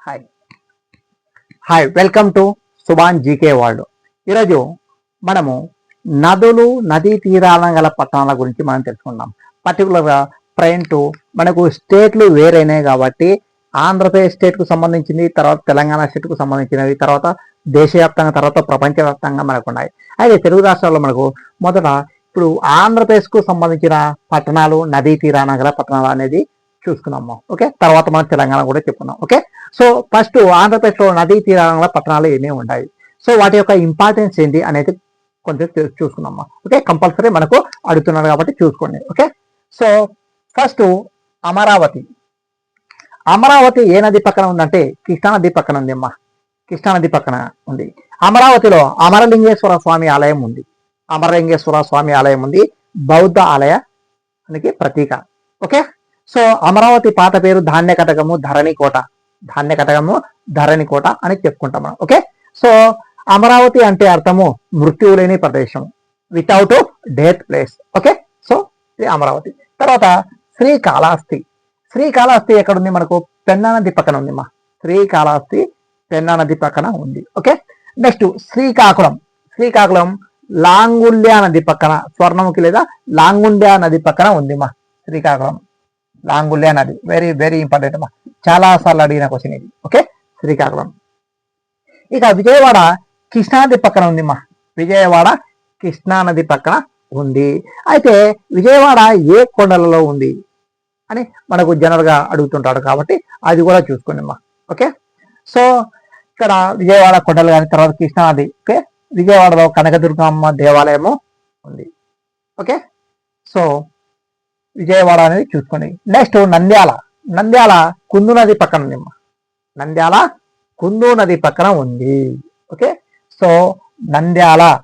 Hi hi welcome to Subhan GK world ఈరోజు మనము నదులు నదీ తీరాల గల పట్టణాల గురించి మనం తెలుసుకుందాం. పర్టికులర్గా టు మనకు స్టేట్లు వేరైనాయి కాబట్టి ఆంధ్రప్రదేశ్ స్టేట్కు సంబంధించింది తర్వాత తెలంగాణ స్టేట్కు సంబంధించినవి తర్వాత దేశవ్యాప్తంగా తర్వాత ప్రపంచవ్యాప్తంగా మనకు ఉన్నాయి అయితే తెలుగు రాష్ట్రాల్లో మనకు మొదట ఇప్పుడు ఆంధ్రప్రదేశ్కు సంబంధించిన పట్టణాలు నదీ తీరాన గల పట్టణాలు అనేది చూసుకున్నాము. ఓకే తర్వాత మనం తెలంగాణ కూడా చెప్పుకున్నాం ఓకే సో ఫస్ట్ ఆంధ్రప్రదేశ్లో నదీ తీరాల పట్టణాలు ఏమేమి ఉన్నాయి? సో వాటి యొక్క ఇంపార్టెన్స్ ఏంటి అనేది కొంచెం చూసుకుందాం ఓకే? కంపల్సరీ మనకు అడుగుతున్నారు కాబట్టి చూసుకోండి. Okay? So first Amaravati. Amaravati ఏ నది పక్కన ఉందంటే కృష్ణా నది పక్కన ఉంది అమ్మా. కృష్ణా నది పక్కన ఉంది. అమరావతిలో అమరలింగేశ్వర స్వామి ఆలయం ఉంది. అమరలింగేశ్వర స్వామి ఆలయం ఉంది. బౌద్ధ ఆలయానికి ప్రతీక. ఓకే? సో అమరావతి పాత పేరు ధాన్య కటకము ధరణి కోట ధాన్య కటకము ధరణి కోట అని చెప్పుకుంటాం మనం. ఓకే సో అమరావతి అంటే అర్థము మృత్యువు లేని ప్రదేశం without death place okay so ఇది అమరావతి. తర్వాత శ్రీకాళహస్తి. శ్రీకాళహస్తి ఎక్కడుంది మనకు? పెన్నా నది పక్కన ఉంది మా శ్రీకాళహస్తి పెన్నా నది పక్కన ఉంది. Okay next Srikakulam. Srikakulam Langulya నది పక్కన. స్వర్ణముఖి లేదా లాంగుండ్యా నది పక్కన ఉంది మా శ్రీకాకుళం. లాంగుల్యా నది. వెరీ వెరీ ఇంపార్టెంట్ మా. చాలా సార్లు అడిగిన క్వశ్చన్ ఇది. ఓకే శ్రీకాకుళం. ఇక విజయవాడ కృష్ణానది పక్కన ఉంది మా విజయవాడ కృష్ణానది పక్కన ఉంది. అయితే విజయవాడ ఏ కొండలలో ఉంది అని మనకు జనరల్గా అడుగుతుంటాడు కాబట్టి అది కూడా చూసుకోండి ఓకే సో ఇక్కడ విజయవాడ కొండలు కానీ తర్వాత కృష్ణానది. ఓకే విజయవాడలో కనకదుర్గమ్మ దేవాలయము ఉంది. ఓకే సో విజయవాడ అనేది చూసుకోండి నెక్స్ట్ నంద్యాల. నంద్యాల కుందు నది పక్కన నిమ్మ నంద్యాల కుందు నది పక్కన ఉంది. ఓకే? సో నంద్యాల.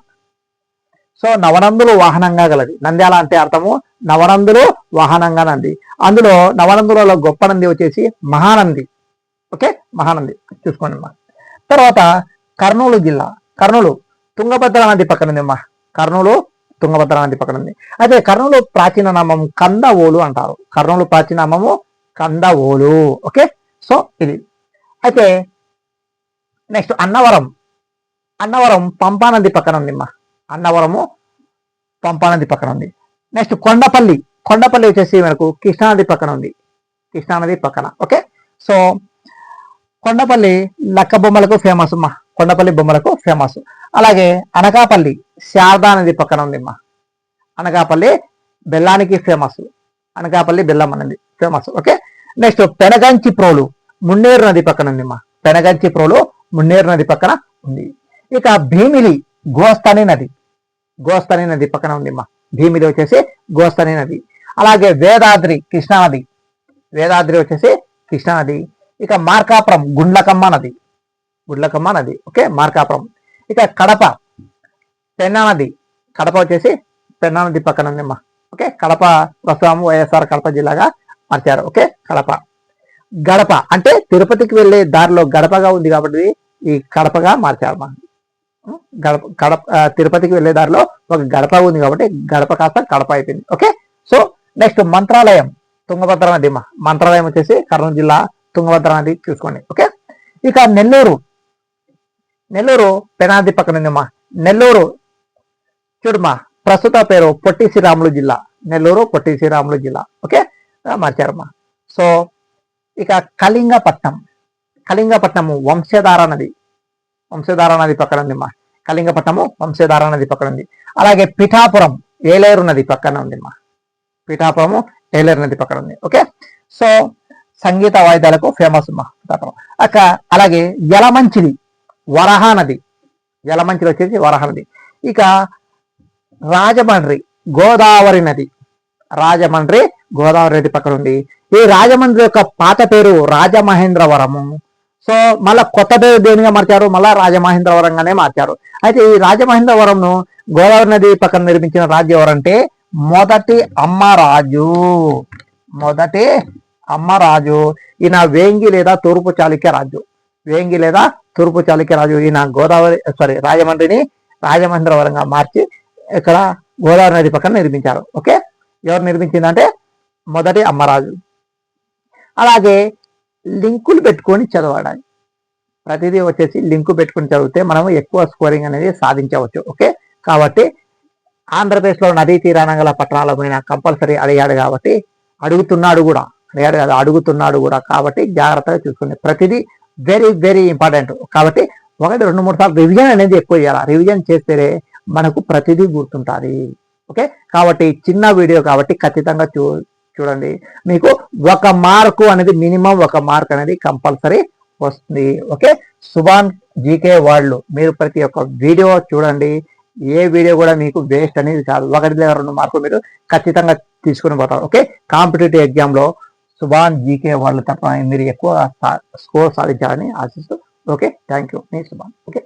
సో నవనందులు వాహనంగా గలది. నంద్యాల అంటే అర్థము నవనందులు వాహనంగా నంది. అందులో నవనందులలో గొప్ప నంది వచ్చేసి మహానంది. ఓకే? మహానంది. చూసుకోండి అమ్మా. తర్వాత కర్నూలు జిల్లా. కర్నూలు తుంగభద్ర నది పక్కన ఉంది అమ్మా. కర్నూలు తుంగభద్ర నది పక్కన ఉంది. అయితే కర్నూలు ప్రాచీన నామం కందవోలు అంటారు. కర్నూలు ప్రాచీన నామము కందవోలు. ఓకే? సో ఇది. అయితే నెక్స్ట్ అన్నవరం. అన్నవరం పంపానది పక్కన ఉంది అమ్మా. అన్నవరము పంపానది పక్కన ఉంది నెక్స్ట్ కొండపల్లి. కొండపల్లి వచ్చేసి మనకు కృష్ణానది పక్కన ఉంది కృష్ణానది పక్కన. ఓకే? సో కొండపల్లి లక్క బొమ్మలకు ఫేమస్ అమ్మా. కొండపల్లి బొమ్మలకు ఫేమస్. అలాగే అనకాపల్లి శారదా నది పక్కన ఉంది అమ్మా. అనకాపల్లి బెల్లానికి ఫేమస్. అనకాపల్లి బెల్లం అనేది. Famous okay next Penuganchiprolu Munneru నది పక్కన ఉందిమ్మా పెనగంచి ప్రోలు మున్నేరు నది పక్కన ఉంది ఇక భీమిలి గోస్తని నది గోస్తని నది పక్కన ఉందిమ్మా భీమిలి వచ్చేసి గోస్తని నది అలాగే వేదాద్రి కృష్ణానది వేదాద్రి వచ్చేసి కృష్ణా నది ఇక మార్కాపురం గుండ్లకమ్మ నది గుండ్లకమ్మ నది ఓకే మార్కాపురం ఇక కడప పెన్నా నది కడప వచ్చేసి పెన్నా నది పక్కన ఉంది ఓకే కడప ప్రస్తుతం వైఎస్ఆర్ కడప జిల్లాగా మార్చారు ఓకే? కడప. గడప అంటే తిరుపతికి వెళ్ళే దారిలో గడపగా ఉంది కాబట్టి ఈ కడపగా మార్చారు మనం గడప గడప తిరుపతికి వెళ్ళే దారిలో ఒక గడప ఉంది కాబట్టి గడప కాస్త కడప అయిపోయింది okay? So next Mantralayam Tungabhadra నది మంత్రాలయం వచ్చేసి కర్నూలు జిల్లా తుంగభద్ర నది చూసుకోండి ఓకే? ఇక నెల్లూరు. నెల్లూరు పెనాది పక్కన ఉందమ్మా. నెల్లూరు. చూడమ్మా ప్రస్తుత పేరు పొట్టి శ్రీరాములు జిల్లా. నెల్లూరు పొట్టి శ్రీరాములు జిల్లా ఓకే? మార్చారమ్మ సో ఇక కళింగపట్నం. కళింగపట్నము వంశధార నది. వంశధార నది పక్కన ఉందిమ్మా. కళింగపట్నము వంశధార నది పక్కన ఉంది. అలాగే పిఠాపురం ఏలేరు నది పక్కన ఉందిమ్మా. పిఠాపురము ఏలేరు నది పక్కన ఉంది. ఓకే? సో సంగీత వాయిద్యాలకు ఫేమస్ అమ్మా పిఠాపురం. అక్క అలాగే యలమంచిలి వరహ నది. యలమంచిలి వచ్చేసి వరహ నది. ఇక రాజమండ్రి గోదావరి నది. రాజమండ్రి గోదావరి నది పక్కన ఉంది. ఈ రాజమండ్రి యొక్క పాత పేరు రాజమహేంద్రవరము. సో మళ్ళా కొత్త పేరు దేనిగా మార్చారు? మళ్ళా రాజమహేంద్రవరంగానే మార్చారు. అయితే ఈ రాజమహేంద్రవరంను గోదావరి నది పక్కన నిర్మించిన రాజు ఎవరంటే మొదటి అమ్మరాజు. మొదటి అమ్మరాజు. ఈయన వేంగి లేదా తూర్పు చాళుక్య రాజు. వేంగి లేదా తూర్పు చాళుక్య రాజు. ఈయన గోదావరి సారీ రాజమండ్రిని రాజమహేంద్రవరంగా మార్చి ఇక్కడ గోదావరి నది పక్కన నిర్మించారు. ఓకే? ఎవరు నిర్మించిందంటే మొదటి అమ్మరాజు. అలాగే లింకులు పెట్టుకొని చదవడానికి ప్రతిదీ వచ్చేసి లింక్ పెట్టుకుని చదివితే మనము ఎక్కువ స్కోరింగ్ అనేది సాధించవచ్చు. ఓకే? కాబట్టి ఆంధ్రప్రదేశ్లో నదీ తీరాన గల పట్టణాల పైన కంపల్సరీ అడిగాడు కాబట్టి అడుగుతున్నాడు కూడా. అడిగాడు కాదు అడుగుతున్నాడు కూడా కాబట్టి జాగ్రత్తగా చూసుకుని ప్రతిదీ వెరీ వెరీ ఇంపార్టెంట్ కాబట్టి ఒకటి రెండు మూడు సార్లు రివిజన్ అనేది ఎక్కువ చేయాలి. రివిజన్ చేస్తే మనకు ప్రతిదీ గుర్తుంటుంది. ఓకే? కాబట్టి చిన్న వీడియో కాబట్టి ఖచ్చితంగా చూ చూడండి. మీకు ఒక మార్కు అనేది మినిమం ఒక మార్క్ అనేది కంపల్సరీ వస్తుంది. ఓకే? సుభాన్ జీకే వాళ్ళు మీరు ప్రతి ఒక్క వీడియో చూడండి. ఏ వీడియో కూడా మీకు వేస్ట్ అనేది కాదు. ఒకటి లేదా రెండు మార్కులు మీరు ఖచ్చితంగా తీసుకుని పోతారు. ఓకే? కాంపిటేటివ్ ఎగ్జామ్లో సుభాన్ జీకే వాళ్ళు తప్ప మీరు ఎక్కువ స్కోర్ సాధించాలని ఆశిస్తూ ఓకే? థ్యాంక్ యూ మీ సుభాన్. ఓకే?